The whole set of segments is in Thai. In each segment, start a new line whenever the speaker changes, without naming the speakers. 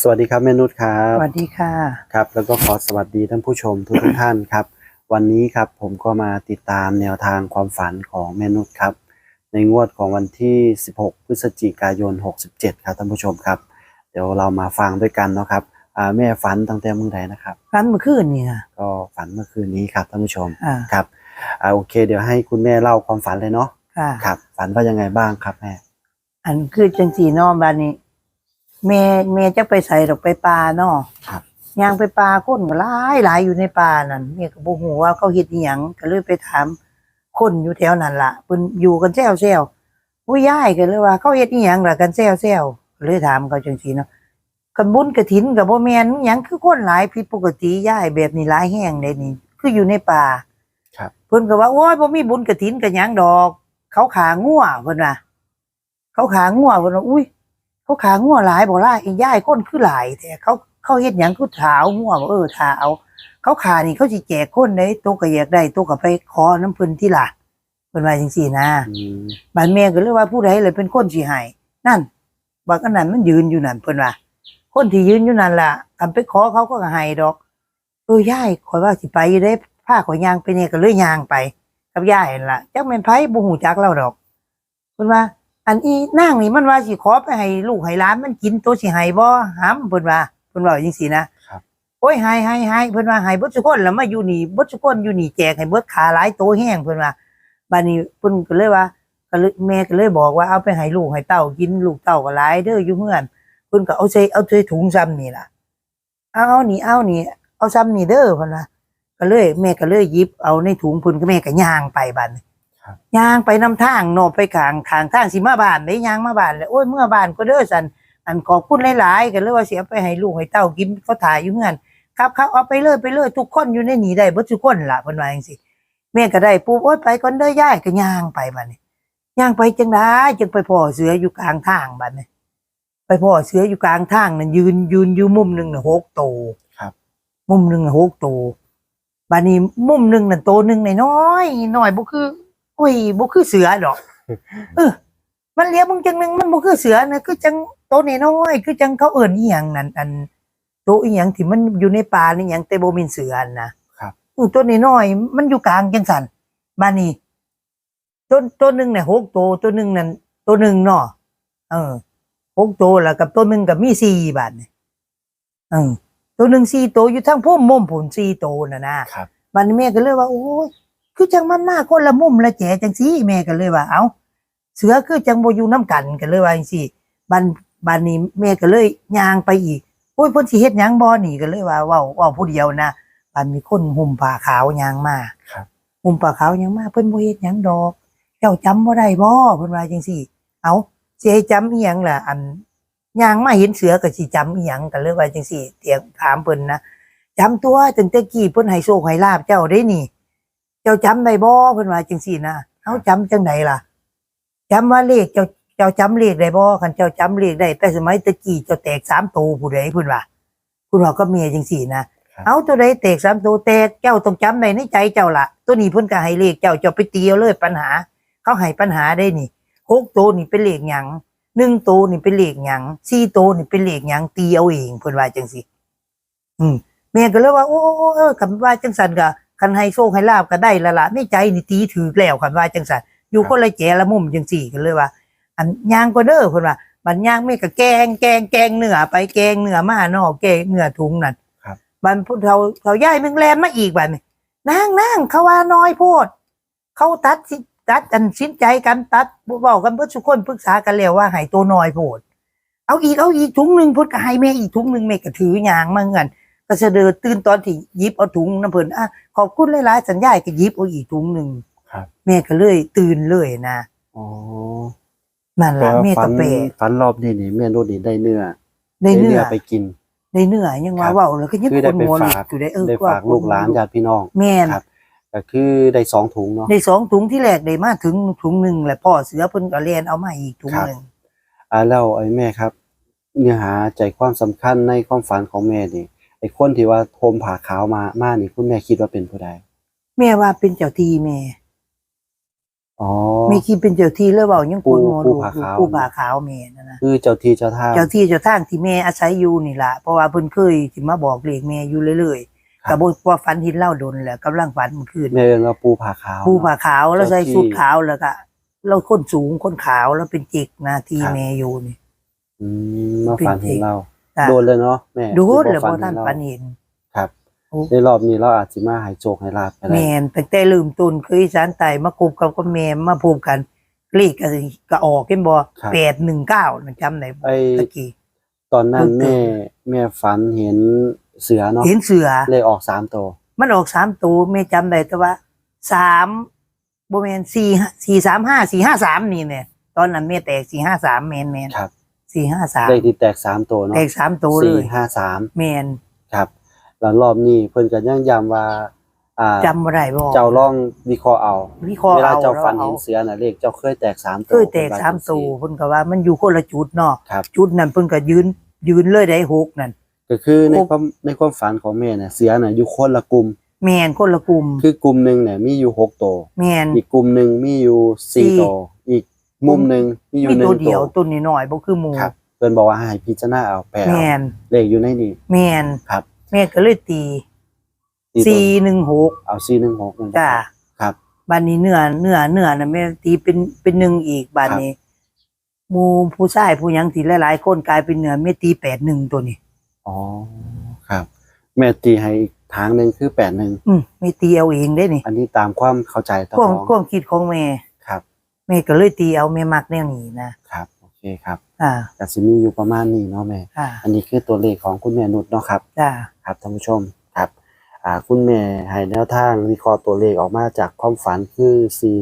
สวัสดีครับแม่นุชครั
ส
บ
วัสดีค่ะ
ครับแล้วก็ขอสวัสดีท่านผู้ชมทุกทุกๆท่านครับ วันนี้ครับผมก็มาติดตามแนวทางความฝันของแม่นุชครับ ในงวดของวันที่ 16 พฤศจิกายน 67 ครับท่านผู้ชมครับ เดี๋ยวเรามาฟังด้วยกันเนาะครับอ่าแม่ฝันตั้งแต่เมื่อไหร่นะครับ
ฟันเมื่อคืนนี่ค่ะ
ก็ฝันเมื่อคืนนี้ครับท่านผู้ชม
อ่า
ครับอ่าโอเค เดี๋ยวให้คุณแม่เล่าความฝันเลยเนาะ
ค่ะ
ครับ ฝันว่ายังไงบ้างครับแม่
อันคือจังสีเนอบานนี้ แม่แม่จะไปใส่ดอกไปปลาเนาะ
ครับ
ย่างไปปลาคนก็หลายหลายอยู่ในป่านั่นแม่ก็บ่ฮู้ว่าเขาเฮ็ดอีหยังก็เลยไปถามคนอยู่แถวนั้นล่ะเพิ่นอยู่กันแซวๆผู้ยายก็เลยว่า เขาเฮ็ดอีหยังล่ะกันแซวๆก็เลยถามเขาจังซี่เนาะกันบุญกฐินก็บ่แม่นอิหยังคือคนหลายผิดปกติยายแบบนี้หลายแห้งเด้นี่ คืออยู่ในป่า
ครับ
เพิ่นก็ว่าโอ้ยบ่มีบุญกฐินกันหยังดอก เขาขางัวเพิ่นว่าเขาขางัวเพิ่นว่าอุ้ย เขาขางัวหลายบ่ล่ะอีย่ายคนคือหลายแต่เขาเขาเฮ็ดหยังคือถาวงัวบ่เออถาวเขาขานี่เขาสิแจกคนได้ตัวก็อยากได้ตัวก็ไปขอน้ำเพิ่นที่ล่ะเพิ่นว่าจังซี่นะ
อืม
บ้านแม่ก็เลยว่าผู้ใดเลยเป็นคนสิให้นั่นบักอันนั้นมันยืนอยู่นั่นเพิ่นว่า คนที่ยืนอยู่นั่นล่ะกันไปขอเขาก็ให้ดอกเออยายข่อยว่าสิไปอยู่ได้พาข่อยย่างไปเนี่ยก็เลยย่างไป กับยายนั่นล่ะจักแม่นไผบ่ฮู้จักเราดอกเพิ่นว่า อันอีนางนี่มันว่าสิขอไปให้ลูกให้หลานมันกินตัวสิให้บ่หามเพิ่นว่าเพิ่นว่าจังซี่นะครับ โอ้ยให้ให้ให้เพิ่นว่าให้เบิดทุกคนแล้วมาอยู่นี่เบิดทุกคนอยู่นี่แจกให้เบิดขาหลายโตแห้งเพิ่นว่าบัดนี้เพิ่นก็เลยว่าก็เลยแม่ก็เลยบอกว่าเอาไปให้ลูกให้เต้ากินลูกเต้าก็หลายเด้ออยู่เฮือนเพิ่นก็เอาใส่เอาใส่ถุงซ้ำนี่ล่ะเอาเอานี่เอานี่เอาซ้ำนี่เด้อเพิ่นว่าก็เลย แม่ก็เลยหยิบเอาในถุงเพิ่นก็แม่ก็ย่างไปบัดนี้
ครับ
ย่างไปนำทางโนไปข้างข้างทางสิมาบ้านได้ย่างมาบ้านเลยโอ้ยเมื่อบ้านก็เด้อสันอันขอบคุณหลายๆก็เลยว่าสิเอาไปให้ลูกให้เต้ากินเขาถ่ายอยู่เฮือนครับครับเอาไปเลยไปเลยทุกคนอยู่ในนี่ได้เบิดทุกคนล่ะเพิ่นว่าจังซี่แม่ก็ได้ปุ๊บโอ้ยไปก่อนเด้อย่ายก็ย่างไปบัดนี้ย่างไปจังได๋จึงไปพ่อเสืออยู่กลางทางบัดนี้ไปพ่อเสืออยู่กลางทางนั่นยืนยืนอยู่มุมหนึงน่ะหกโตว
ครับ
มุมหนึ่งน่ะหกตัวบานี้มุมหนึ่งนั่นตัวหนึ่งน้อยๆน้อยบ่คือ โอ้ยบ่คือเสือดอก เออ มันเลี้ยงมึงจังหนึงมันบ่คือเสือนะคือจังตัวน้อยๆคือจังเขาเอิ้นอีหยังนั่นอันตัวอีหยังที่มันอยู่ในป่านี่หยังแต่บ่แม่นเสือนั่นนะครับเออตัวน้อยๆมันอยู่กลางจังซั่นบานี้ตัวตัวหนึงน่ะหกตัวตัวหนึงนั่นตัวหนึงเนาะเออหกตัวแล้วกับตัวหนึงก็มีสี่บาทนี่เออตัวหนึ่งสี่ตัวอยู่ทั้งพุ่มมุมผุนสี่ตัวน่ะนะครับบัดนแม่ก็เลยว่าโอ้ย คือจังมันมาคนละมุมละแจจังซี่แม่ก็เลยว่า เอ้าเสือคือจังบ่อยู่น้ำกันกันเลยว่าจังซี่บันบันนี้แม่ก็เลยย่างไปอีกโอ้ยเพิ่นสิเฮ็ดหยังบ่นี่ก็เลยว่าเว้าเว้าผู้เดียวนะบัดมีคนห่มผ้าขาวย่างมา
ครับ
ห่มผ้าขาวย่างมาเพิ่นบ่เฮ็ดหยังดอก เจ้าจำบ่ได้บ่เพิ่นว่าจังซี่ เอ้าสิให้จำอีหยังล่ะ อันย่างมาเห็นเสือก็สิจำอีหยังกันเลยว่าจังซี่เตียงถามเพิ่นนะจำตัวตั้งแต่กี้เพิ่นให้โชคให้ลาบเจ้าได้นี่ เจ้าจำได้บ่เพิ่นว่าจังซี่นะเฮาจำจังไดล่ะจำว่าเลขเจ้าเจ้าจำเลขได้บ่คันเจ้าจำเลขได้ แต่สมัยตะกี้เจ้าแตกสามตัวผู้ใดเพิ่นว่าเพิ่นว่าก็เมียจังซี่นะครับเอาตัวใดแตกสามตัวแตกเจ้าต้องจำได้ในใจเจ้าล่ะ ตัวนี้เพิ่นก็ให้เลขเจ้าเจ้าไปเตียวเลยปัญหา เขาให้ปัญหาได้นี่หกตัวนี่เป็นเลขหยังหนึ่งตัวนี่เป็นเลขหยังสี่ตัวนี่เป็นเลขหยังตีเอาเองเพิ่นว่าจังซี่อืมแม่ก็เลยว่า โอ้โอ้โอ้เออคันว่าจังสันก็ คันให้โชคให้ลาบก็ได้ละละในใจนี่ตีถือแล้วคันว่าจังสันอยู่คนละแจละมุมจังซี่ก็เลยว่า อันย่างก็เด้อเพิ่นว่าบัดย่างแม่ก็แกงแกงแกงเนื้อไปแกงเนื้อมาเนาะแกงเนื้อถุงนั่น
ครับ
บัดผู้เฒ่าเฒ่าย่ายมึงแลนมาอีกบัดนี่นางนางเขาว่าน้อยโพด เขาตัดสิตัดอันสินใจกันตัดเว้ากันเพิ่นทุกคนปรึกษากันแล้วว่าให้ตัวน้อยโพด เอาอีกเอาอีกถุงหนึ่งเพุ่นก็ให้แม่อีกถุงหนึ่งแม่ก็ถือยางมาเงิน ก็เสดอตื่นตอนที่หยิบเอาถุงน้ำเพิ่นอะขอบคุณหลายๆสัญญาก็หยิบเอาอีกถุงหนึ่ง
ครับ
แม่ก็เลยตื่นเลยนะ
อ๋อ
นั่น
แต่
ล่ะ
ว่า
แม่
ฝั
ก็
น
เปะ
ฝันรอบนี้นี่แม่นุชนี่ได้เนื้อ
ได้เนื้อ
ไปกิน
ได้เนื้อยังว่า
ครับ
เว้าแล้วก็ยัง
คือ
ค
ได้
น
ไป
หัวลุ
ฝาก
อยู่ได้เออ
ได้ฝากลูกหลานญาติพี่น้อง
แม่น
ครับก็คือได้สองถุงเนาะ
ได้สองถุงที่แรกได้มาถึงถุงหนึ่งแหละพ่อเสือเพิ่นก็เรียนเอามาอีกถุง
ครับ
หนึ่ง
อ่าแล้วไอ้แม่ครับ เนื้อหาใจความสำคัญในความฝันของแม่นี่ไอ้คนที่ว่าโทมผ่าขาวมามานี่คุณแม่คิดว่าเป็นผู้ใด
แม่ว่าเป็นเจ้าที่แม่
อ๋อ
มีคิดเป็นเจ้าที่แล้วเว้ายังคนหมอ
ปู่
ดู
ผาขาว
ผู้ผาขาวแม่นั่นนะ
คือเจ้าที่เจ้าทาง
เจ้าที่เจ้าทางที่แม่อาศัยอยู่นี่ล่ะเพราะว่าเพิ่นเคยสิมาบอกเลขแม่อยู่เรื่อยๆ
ครั
ก็
บ
บ่ว่าฝันเห็นเล่าดนแหละกำลังฝันเมื่อคืน
แม่เอิ้นว่าปูผาขาว
ผู้ผาขาวแล้วใส่
เจ้าที่
ชุดขาวแล้วก็เราคนสูงคนขาวแล้วเป็นจิกนะที่
ครับ
แม่อยู่นี่
อืมมาฝันเห็นเรา
จ้ะ
โดนเลยเนาะแม่
ดู
ที่
แล้ว
ฝั
บ่
น
ท่าน
เห็
ฝัน
เรา
เห็น
ครับ
โอ้
ในรอบนี้เราอาจสิมาให้โชคให้ลาบไปได้
แม่นตั้งแต่ลืมต้นคืออีสานใต้มาคบกับกับแม่มาพบกันเลขก็สิก็ออกเห็นบ่819นะจำได้บ่
ไอ้
ตะกี้
ตอนนั้น
เพิ่
แม่
ง
แม่ฝันเห็นเสือเนาะ
เห็นเสือ
เลยออกสามตัว
มันออกสามตัวแม่จำได้แต่ว่าสามบ่แม่นสี่สี่สามห้าสี่ห้าสามนี่เนี่ยตอนนั้นแม่แตกสี่ห้าสามแมนแมน
ครับ
สี่ห้าสาม
เลขที่แตกสามตัวเนาะ
แตกสามตัวเล
สี่
ย
ห้าสาม
แมน
ครับแล้วรอบนี้เพิ่นก็ยังย้ำว่าอ่า
จำบ่ได้บ่
เจ้าลองวิเคราะห์เอา
วิเคราะห์
เวลา
เอา
เจ้าฟัน
แล้ว
เห็
เอา
นเสือน่ะเลขเจ้าเคยแตกสามตัว
เคยแตกสามตัวเพิ่นก็ว่ามันอยู่คนละจุดเนาะ
ครับ
จุดนั้นเพิ่นก็ยืนยืนเลยได้หกนั่น
ก็คือใน
โอ้
ความในความฝันของแม่เนี่ยเสือน่ะอยู่คนละกลุ่ม
แมนคนละกลุ่ม
คือกลุ่มหนึ่งเนี่ยมีอยู่หกตัว
แมน
อีกกลุ่มหนึ่งมีอยู่สี่
สี่
ตัว อีก มุมหนึ่งมีอยู่
มี
หนึ่
ตัว
ง
เดี
ตั
ยววตัวนี้น้อยบ่คือหมู่
ครับเพิ่นบอกว่าให้พิจารณาเอาแปล
แม
เอา
น
เลขอยู่ในนี้
แมน
ครับ
แม่ก็เลยตี
สี่ตัว
สี่หนึ่งหก
เอาสี่หนึ่งหกนั่น
จ้า
ครับ
บ้านนี้เนื้อเนื้อเนื้อน่ะแม่ตีเป็นเป็นหนึ่งอีกบ้านนี้หมูผู้ชายผู้หยังที่หลายๆคนกลายเป็นเนื้อแม่ตีแปดหนึ่งตัวนี้
อ๋อครับ แม่ตีให้อีกทางหนึ่งคือแปดหนึ่ง
อืมไม่ตีเอาเองได้นี่
อันนี้ตามความเข้าใจต่อ
ความ
น้อง
ความคิดของแม่
ครับ
แม่ก็เลยตีเอาแม่มักแนวนี้นะครับ
โอเคครับ
อ่า
ก็สิมีอยู่ประมาณนี้เนาะแม่
อ่า
อันนี้คือตัวเลขของคุณแม่นุชเนาะครับ
จ้า
ครับท่านผู้ชมครับอ่าคุณแม่ให้แนวทางวิเคราะห์ตัวเลขออกมาจากความฝันคือ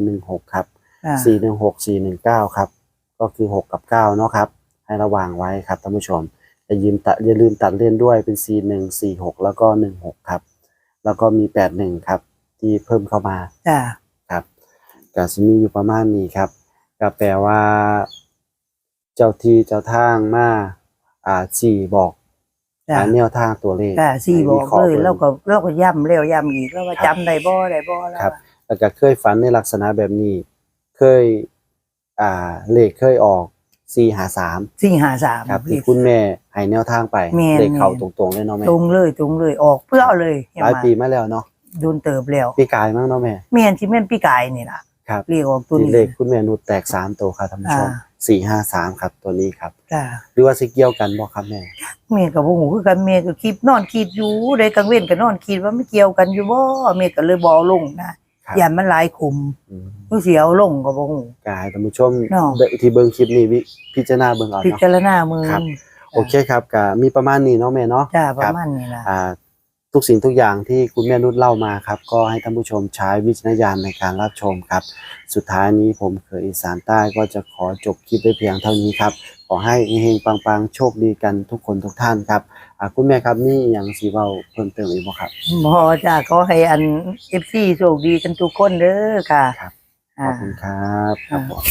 416 ครับ
อ่า
416 419 ครับ ก็คือ 6 กับ 9 เนาะครับ ให้ระวังไว้ครับท่านผู้ชมอย่ายืมตัดอย่าลืมตัดเล่นด้วยเป็น 41 46 แล้วก็ 16 ครับ แล้วก็มี 81 ครับ ที่เพิ่มเข้ามา
จ้า
ครับ ก็สิมีอยู่ประมาณนี้ครับก็แปลว่า เจ้าที่เจ้าทางมาอ่าสี่บอก
จ้า
อ่าแนวทางตัวเลข
จ้าสี่บอก
ให้วิคราะ
เล
ห์
ย
บิ่ง
แล้วก็แล้วก็ย้ำแล้วย้ำอีกแล้วว่า
ครับ
จำได้บ่ได้บ่แล้ว
ครับ แล้วก็เคยฝันในลักษณะแบบนี้ เคย อ่าเลขเคยออกสี่หาสาม
สี่ห้าสาม
ครับที่คุณแม่ให้แนวทางไป
แม่น
เลขเข้า
แม่น
ตรงๆเลยเนาะแม่
ตรงเลยตรงเลยออกเพื่อเอาเลยเห็น
หลาย
ไหม
ปีมาแล้วเนาะ
โดนเติบแล้ว
ปีกายมั้งเนาะแม่
แม่นที่แม่นพี่กายนี่ล่ะ
ครับ
เรียกออกตัว
ที่
นี้
เลขคุณแม่นุชแตกสามตัวครับท่านผู้ชม
อ่า
สี่ห้าสามครับตัวนี้ครับ
จ้า
หรือว่าสิเกี่ยวกันบ่ครับแม่
แม่กับพวกหูคือกันแม่ก็คิดนอนคิดอยู่ได้กลางเว้นก็นอนคิดว่าไม่เกี่ยวกันอยู่บ่แม่ก็เลยบ่เอาลงนะครับ อย่ามันหลายขุม
อืม
ผู้เสียเอาลงก็บ่ฮู้
กายท่านผู้ชม
เนาะ
เบิ่งที่เบิ่งคลิปนี้วิพิจารณาเบิ่งเอา
พิ
เนาะ
จารณามือ
ครับ โอเคครับก็มีประมาณนี้เนาะแม่เนาะ
จ้าป
ค
ระ
บ
มาณนี้ล่ะ
อ่า ทุกสิ่งทุกอย่างที่คุณแม่นุชเล่ามาครับ ก็ให้ท่านผู้ชมใช้วิจารณญาณในการรับชมครับ สุดท้ายนี้ผมเคยอีสานใต้ก็จะขอจบคลิปไว้เพียงเท่านี้ครับ ขอให้เฮงๆปังๆ โชคดีกันทุกคนทุกท่านครับอ่าคุณแม่ครับนี่อย่างสีเบาเพิ่มเติมอีกบ่ครับ
บ่จ้าขอให้อัน FC โชคดีกันทุกคนเด้อค่ะ
ครับ ข
อ่า
อบคุณครับครับผม